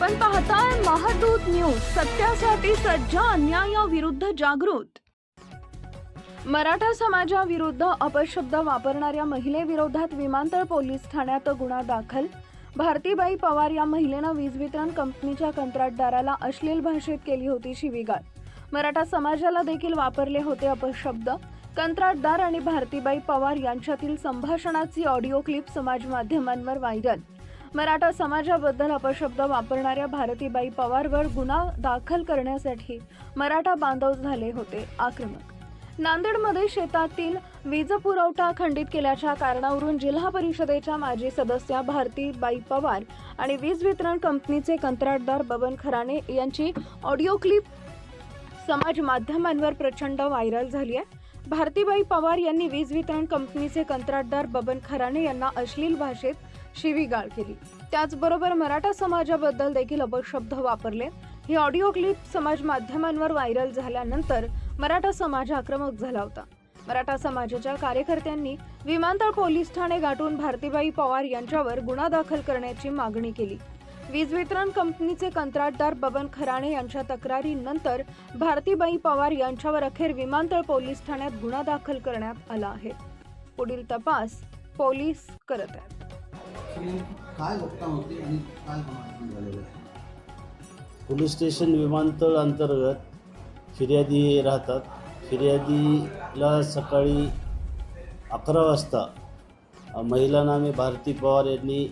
आपण पाहताय महादूत न्यूज सत्यासाठी सज्ज अन्यायाविरुद्ध जागृत. मराठा समाजाविरुद्ध अपशब्द वापरणाऱ्या महिलेविरोधात विमानतळ पोलीस ठाण्यात गुन्हा दाखल. भारतीबाई पवार या महिलेनं वीज वितरण कंपनीच्या कंत्राटदाराला अश्लील भाषेत केली होती शिवीगाळ. मराठा समाजाला देखील वापरले होते अपशब्द. कंत्राटदार आणि भारतीबाई पवार यांच्यातील संभाषणाची ऑडिओ क्लिप समाज माध्यमांवर व्हायरल. मराठा समाजाबद्दल अपशब्द वापरणाऱ्या भारतीबाई पवारवर गुन्हा दाखल करण्यासाठी मराठा बांधव झाले होते आक्रमक. नांदेडमध्ये शेतातील वीज पुरवठा खंडित केल्याच्या कारणावरून जिल्हा परिषदेच्या माजी सदस्या भारतीबाई पवार आणि वीज वितरण कंपनीचे कंत्राटदार बबन खराणे यांची ऑडिओ क्लिप समाज माध्यमांवर प्रचंड व्हायरल झाली आहे. भारतीबाई पवार यांनी वीज वितरण कंपनीचे कंत्राटदार बबन खराणे यांना अश्लील भाषेत शिवीगाळ केली. त्याचबरोबर मराठा समाजाबद्दल देखील अपशब्द वापरले. ही ऑडिओ क्लिप समाज माध्यमांवर व्हायरल झाल्यानंतर मराठा समाज आक्रमक झाला होता. मराठा समाजाच्या कार्यकर्त्यांनी विमानतळ पोलीस ठाणे गाठून भारतीबाई पवार यांच्यावर गुन्हा दाखल करण्याची मागणी केली. वीज वितरण कंपनीचे कंत्राटदार बबन खराणे यांच्या तक्रारीनंतर भारतीबाई पवार यांच्यावर अखेर विमानतळ पोलीस ठाण्यात गुन्हा दाखल करण्यात आला आहे. पुढील तपास पोलीस करत आहेत. काय घटना होती आणि काय गुन्हा झालेला आहे? पोलीस स्टेशन विमानतळ अंतर्गत फिर्यादी राहतात. फिर्यादीला सकाळी अकरा वाजता अ, महिला नामे भारती पवार यांनी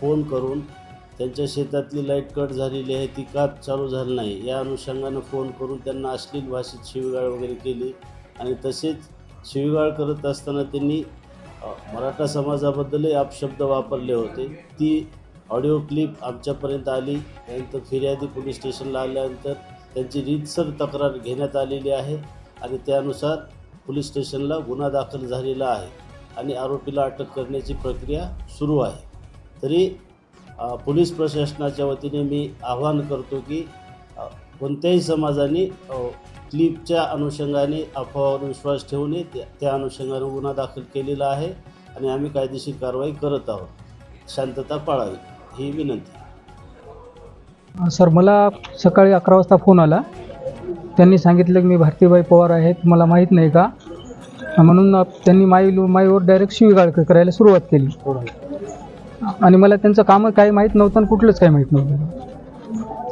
फोन करून त्यांच्या शेतातली लाइट कट झालेली आहे ती का चालू झाली नाही या अनुषंगानं फोन करून त्यांना अश्लील भाषेत शिवीगाळ वगैरे केली आणि तसेच शिवीगाळ करत असताना त्यांनी मराठा समाजाबद्दलही अपशब्द वापरले होते. ती ऑडिओ क्लिप आमच्यापर्यंत आली त्यानंतर फिर्यादी पोलीस स्टेशनला आल्यानंतर त्यांची रीतसर तक्रार घेण्यात आलेली आहे आणि त्यानुसार पोलीस स्टेशनला गुन्हा दाखल झालेला आहे आणि आरोपीला अटक करण्याची प्रक्रिया सुरू आहे. तरी पोलीस प्रशासनाच्या वतीने मी आवाहन करतो की कोणत्याही समाजाने क्लिपच्या अनुषंगाने अफवावर विश्वास ठेवू नये त्या- त्या अनुषंगाने गुन्हा दाखल केलेला आहे आणि आम्ही कायदेशीर कारवाई करत आहोत. शांतता पाळावी ही विनंती. सर मला सकाळी अकरा वाजता फोन आला. त्यांनी सांगितलं की मी भारतीबाई पवार आहे तुम्हाला माहीत नाही का? म्हणून त्यांनी माई माईवर डायरेक्ट शिवीगाळ करायला सुरुवात केली. आणि मला त्यांचं कामं काही माहीत नव्हतं आणि कुठलंच काही माहीत नव्हतं.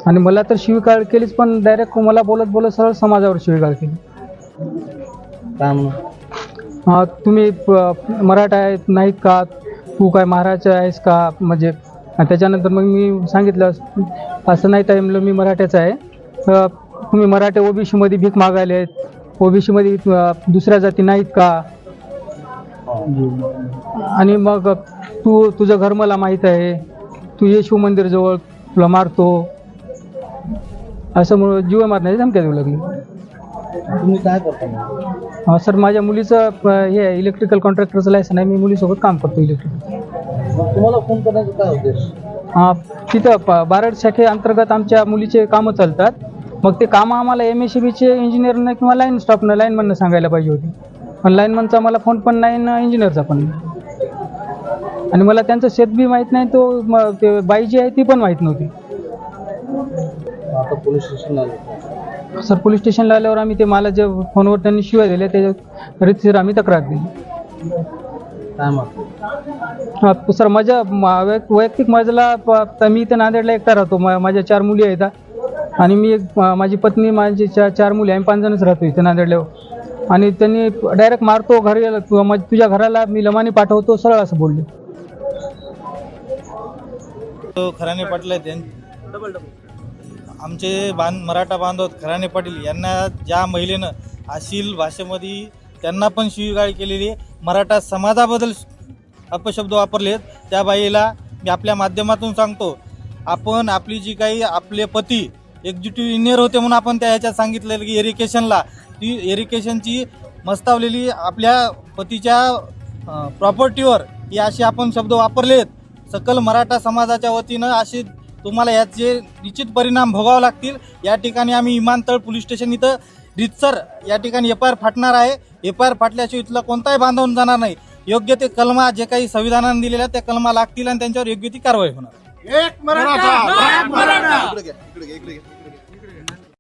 आणि मला तर शिवीगाळ केलीच पण डायरेक्ट मला बोलत बोलत सरळ समाजावर शिवीगाळ केली. काय म्हणून अं, तुम्ही मराठा आहेत नाहीत का? तू काय महाराज आहेस का? म्हणजे त्याच्यानंतर मग मी सांगितलं असं नाही म्हणलं मी मराठ्याचा आहे. तुम्ही मराठे ओबीसीमध्ये भीक मागायले आहेत ओबीसीमध्ये दुसऱ्या जाती नाहीत का? आणि मग तू तुझं घर मला माहीत आहे. तू येशू मंदिरजवळ तुला मारतो. असं म्हणून जीव मारण्याची धमक्या देऊ लागली. तुम्ही काय करता सर माझ्या मुलीचं हे आहे इलेक्ट्रिकल कॉन्ट्रॅक्टरचं लायसन आहे. मी मुलीसोबत काम करतो इलेक्ट्रिकल तुम्हाला फोन करण्याचा काय उद्देश? तिथं बारड शाखे अंतर्गत आमच्या मुलीचे कामं चालतात. मग ते कामं आम्हाला एम एस सी बीचे इंजिनियरनं किंवा लाईन स्टाफनं लाईनमननं सांगायला पाहिजे होती. पण लाईनमनचा मला फोन पण नाही ना इंजिनियरचा पण आणि मला त्यांचं शेत बी माहीत नाही तो म- ते बाई जी आहे ती पण माहीत नव्हती. आता पोलीस स्टेशनला. सर पोलीस स्टेशनला आल्यावर आम्ही ते मला जे फोनवर त्यांनी शिवाय दिल्या त्याच्या रीतसर आम्ही तक्रार दिली. काय मागतो हा, सर माझ्या मा- वैयक- वैयक्तिक माझ्याला प- तर मी इथं नांदेडला एकटा राहतो. मा- माझ्या चार मुली आहेत आणि मी एक मा- माझी पत्नी माझी चार चार मुली आम्ही पाच जणच राहतो इथं नांदेडला. आणि त्यांनी डायरेक्ट मारतो घरी तु- मग तुझ्या घराला मी लमानी पाठवतो सरळ असं बोलले. तो खराणे पाटील आमचे बांध मराठा बांधव खराणे पाटील यांना ज्या महिलेनं अशील भाषेमध्ये त्यांना पण शिवीगाळ केलेली आहे. मराठा समाजाबद्दल अपशब्द वापरले आहेत त्या बाईला मी आपल्या माध्यमातून सांगतो आपण आपली जी काही आपले पती एक्झिक्युटिव्ह इंजिनियर होते म्हणून आपण त्या ह्याच्यात सांगितलेलं की एरिकेशनला ती एरिकेशनची मस्तावलेली आपल्या पतीच्या प्रॉपर्टीवर ही असे आपण शब्द वापरले आहेत सकल मराठा समाजाच्या वतीनं असे तुम्हाला याचे निश्चित परिणाम भोगावे लागतील. या ठिकाणी आम्ही विमानतळ पोलीस स्टेशन इथं रितसर या ठिकाणी एफ आय आर फाटणार आहे. एफ आय आर फाटल्याशिवाय इथला कोणताही बांधवून जाणार नाही. योग्य ते कलमा जे काही संविधानाने दिलेल्या त्या कलमा लागतील आणि त्यांच्यावर योग्य ती कारवाई होणार. एक मराठा इकडे घ्या, इकडे घ्या, इकडे घ्या, इकडे घ्या.